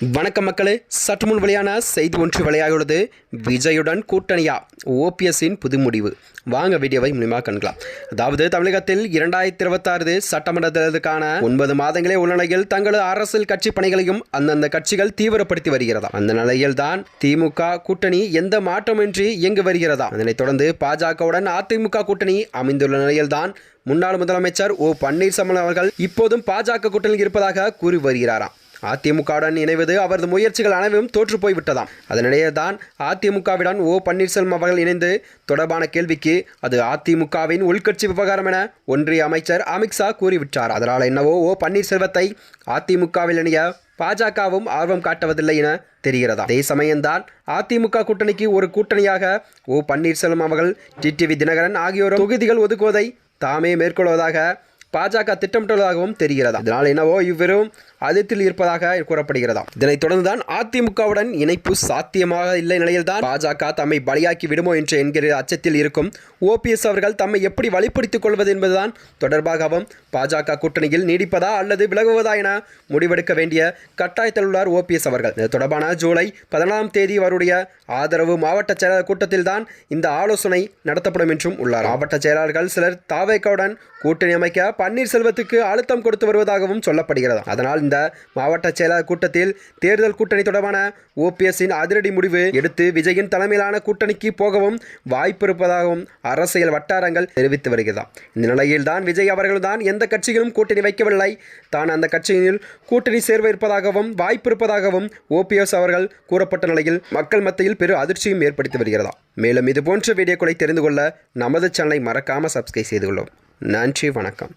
வணக்கம் மக்களே. சற்று முன் வெளியான செய்தி ஒன்று வெளியாகியுள்ளது. விஜயுடன் கூட்டணியா? ஓபிஎஸ்ஸின் புது முடிவு. வாங்க வீடியோவை மூலியமாக கண்கலாம். அதாவது தமிழகத்தில் இரண்டாயிரத்தி இருபத்தாறு சட்டமன்ற தேர்தலுக்கான ஒன்பது மாதங்களே உள்ள நிலையில் தங்களது அரசியல் கட்சி பணிகளையும் அந்தந்த கட்சிகள் தீவிரப்படுத்தி வருகிறதா? அந்த நிலையில் தான் திமுக கூட்டணி எந்த மாற்றமின்றி இயங்கி வருகிறதா? அதனைத் தொடர்ந்து பாஜகவுடன் அதிமுக கூட்டணி அமைந்துள்ள நிலையில்தான் முன்னாள் முதலமைச்சர் ஓ பன்னீர்செல்வம் அவர்கள் இப்போதும் பாஜக கூட்டணியில் இருப்பதாக கூறி வருகிறாராம். அதிமுகவுடன் இணைவது அவரது முயற்சிகள் அனைவரும் தோற்று போய்விட்டதாம். அதனிடையே தான் அதிமுகவிடம் ஓ. பன்னீர்செல்வம் அவர்கள் இணைந்து தொடர்பான கேள்விக்கு அது அதிமுகவின் உள்கட்சி விவகாரம் என ஒன்றிய அமைச்சர் அமித்ஷா கூறிவிட்டார். அதனால் என்னவோ ஓ. பன்னீர்செல்வத்தை அதிமுகவில் இணைய பாஜகவும் ஆர்வம் காட்டுவதில்லை என தெரிகிறதா? அதே சமயம்தான் அதிமுக கூட்டணிக்கு ஒரு கூட்டணியாக ஓ. பன்னீர்செல்வம் அவர்கள் டிடிவி தினகரன் ஆகியோரும் தொகுதிகள் ஒதுக்குவதை தாமே மேற்கொள்வதாக பாஜக திட்டமிட்டுள்ளதாகவும் தெரிகிறதா இதனால் என்னவோ இவ்விரும் அதிர்த்தில் இருப்பதாக கூறப்படுகிறதா இதனைத் தொடர்ந்துதான் அதிமுகவுடன் இணைப்பு சாத்தியமாக இல்லை நிலையில்தான் பாஜக தம்மை பலியாக்கி விடுமோ என்று என்கிற அச்சத்தில் இருக்கும் ஓபிஎஸ் அவர்கள் தம்மை எப்படி வழிப்படுத்திக் கொள்வது என்பதுதான் தொடர்பாகவும் பாஜக கூட்டணியில் நீடிப்பதா அல்லது விலகுவதா என முடிவெடுக்க வேண்டிய கட்டாயத்தில் உள்ளார் ஓபிஎஸ் அவர்கள். இது தொடர்பான ஜூலை பதினாலாம் தேதி அவருடைய ஆதரவு மாவட்ட செயலாளர் கூட்டத்தில் தான் இந்த ஆலோசனை நடத்தப்படும் என்றும் உள்ளார். மாவட்ட செயலாளர்கள் சிலர் தாவேக்காவுடன் கூட்டணி அமைக்க பன்னீர்செல்வத்துக்கு அழுத்தம் கொடுத்து வருவதாகவும் சொல்லப்படுகிறது. அதனால் இந்த மாவட்ட செயலாளர் கூட்டத்தில் தேர்தல் கூட்டணி தொடர்பான ஓபிஎஸ்ஸின் அதிரடி முடிவு எடுத்து விஜயின் தலைமையிலான கூட்டணிக்கு போகவும் வாய்ப்பு இருப்பதாகவும் அரசியல் வட்டாரங்கள் தெரிவித்து வருகிறதாம் இந்த நிலையில் தான் விஜய் அவர்கள்தான் எந்த கட்சியிலும் கூட்டணி வைக்கவில்லை. தான் அந்த கட்சியில் கூட்டணி சேர்விருப்பதாகவும் வாய்ப்பு இருப்பதாகவும் ஓபிஎஸ் அவர்கள் கூறப்பட்ட நிலையில் மக்கள் மத்தியில் பெரும் அதிர்ச்சியும் ஏற்படுத்தி வருகிறதா. மேலும் இதுபோன்ற வீடியோக்களை தெரிந்து கொள்ள நமது சேனலை மறக்காமல் சப்ஸ்கிரைப் செய்து கொள்ளும் நன்றி வணக்கம்.